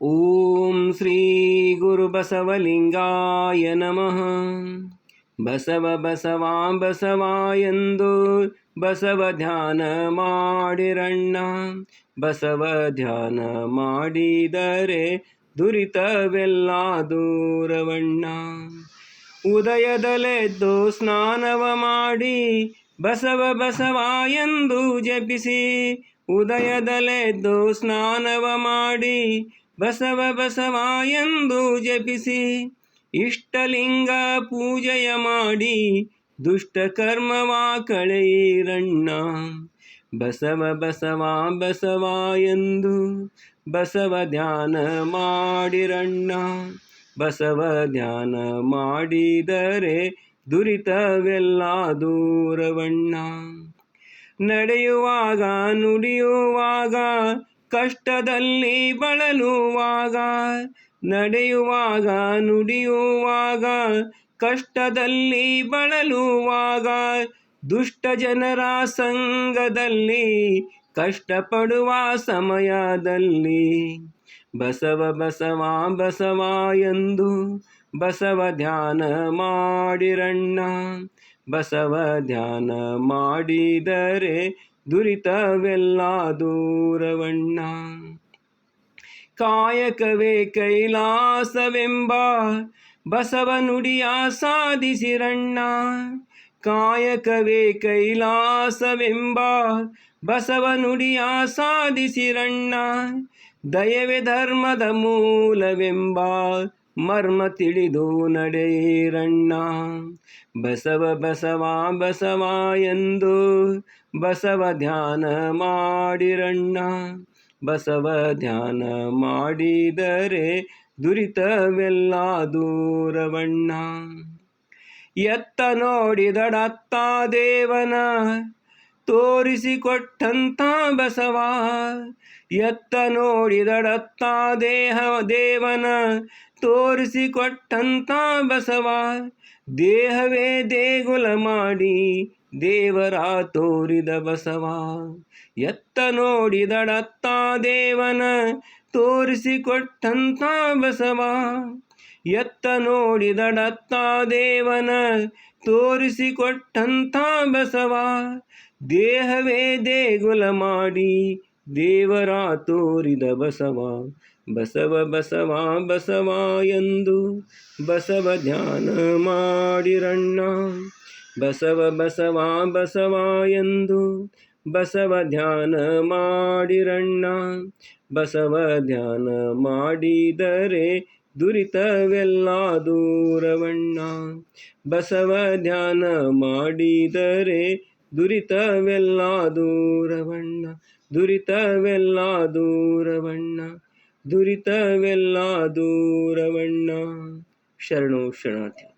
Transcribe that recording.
ಓಂ ಶ್ರೀ ಗುರು ಬಸವಲಿಂಗಾಯ ನಮಃ ಬಸವ ಬಸವ ಬಸವ ಎಂದು ಬಸವ ಧ್ಯಾನ ಮಾಡಿರಣ್ಣ ಬಸವ ಧ್ಯಾನ ಮಾಡಿದರೆ ದುರಿತವೆಲ್ಲ ದೂರವಣ್ಣ ಉದಯದಲೆದ್ದು ಸ್ನಾನವ ಮಾಡಿ ಬಸವ ಬಸವ ಎಂದು ಜಪಿಸಿ ಉದಯದಲೆದ್ದು ಸ್ನಾನವ ಮಾಡಿ ಬಸವ ಬಸವ ಎಂದು ಜಪಿಸಿ ಇಷ್ಟಲಿಂಗ ಪೂಜೆಯ ಮಾಡಿ ದುಷ್ಟ ಕರ್ಮವ ಕಳೆಯಿರಣ್ಣ ಬಸವ ಬಸವ ಬಸವ ಎಂದು ಬಸವ ಧ್ಯಾನ ಮಾಡಿರಣ್ಣ ಬಸವ ಧ್ಯಾನ ಮಾಡಿದರೆ ದುರಿತವೆಲ್ಲ ದೂರವಣ್ಣ. ನಡೆಯುವಾಗ ನುಡಿಯುವಾಗ ಕಷ್ಟದಲ್ಲಿ ಬಳಲುವಾಗ, ನಡೆಯುವಾಗ, ನುಡಿಯುವಾಗ, ಕಷ್ಟದಲ್ಲಿ ಬಳಲುವಾಗ, ದುಷ್ಟ ಜನರ ಸಂಘದಲ್ಲಿ ಕಷ್ಟಪಡುವ ಸಮಯದಲ್ಲಿ ಬಸವ ಬಸವ ಬಸವ ಎಂದು ಬಸವ ಧ್ಯಾನ ಮಾಡಿರಣ್ಣ. ಬಸವ ಧ್ಯಾನ ಮಾಡಿದರೆ ದುರಿತವೆಲ್ಲ ದೂರವಣ್ಣ. ಕಾಯಕವೇ ಕೈಲಾಸವೆಂಬ ಬಸವ ನುಡಿಯ ಸಾಧಿಸಿರಣ್ಣ. ಕಾಯಕವೇ ಕೈಲಾಸವೆಂಬ ಬಸವ ನುಡಿಯ ಸಾಧಿಸಿರಣ್ಣ. ದಯವೇ ಧರ್ಮದ ಮೂಲವೆಂಬ ಮರ್ಮ ತಿಳಿದು ನಡೆಯಿರಣ್ಣ. ಬಸವ ಬಸವ ಬಸವ ಎಂದು ಬಸವ ಧ್ಯಾನ ಮಾಡಿರಣ್ಣ. ಬಸವ ಧ್ಯಾನ ಮಾಡಿದರೆ ದುರಿತವೆಲ್ಲ ದೂರವಣ್ಣ. ಎತ್ತ ನೋಡಿದಡತ್ತ ದೇವನ, ತೋರಿಸಿಕೊಟ್ಟಂತ ಬಸವ. ಎತ್ತ ನೋಡಿದಡತ್ತ ದೇಹ ದೇವನ, ತೋರಿಸಿಕೊಟ್ಟಂತ ಬಸವ. ದೇಹವೇ ದೇಗುಲ ಮಾಡಿ ದೇವರ ತೋರಿದ ಬಸವ, ಎತ್ತ ನೋಡಿದಡತ್ತ ದೇವನ, ತೋರಿಸಿಕೊಟ್ಟಂತ ಬಸವ, ಎತ್ತ ನೋಡಿದಡತ್ತ ದೇವನ, ತೋರಿಸಿಕೊಟ್ಟಂತ ಬಸವ, ದೇಹವೇ ದೇಗುಲ ಮಾಡಿ ದೇವರ ತೋರಿದ ಬಸವ ಬಸವ ಬಸವ ಬಸವ ಎಂದು ಬಸವ ಧ್ಯಾನ ಮಾಡಿರಣ್ಣ. ಬಸವ ಬಸವ ಬಸವ ಎಂದು ಬಸವ ಧ್ಯಾನ ಮಾಡಿರಣ್ಣ. ಬಸವ ಧ್ಯಾನ ಮಾಡಿದರೆ ದುರಿತವೆಲ್ಲ ದೂರವಣ್ಣ. ಬಸವ ಧ್ಯಾನ ಮಾಡಿದರೆ ದುರಿತವೆಲ್ಲ ದೂರವಣ್ಣ. ದುರಿತವೆಲ್ಲ ದೂರವಣ್ಣ. ದುರಿತವೆಲ್ಲ ದೂರವಣ್ಣ. ಶರಣು ಶರಣಾರ್ಥಿ.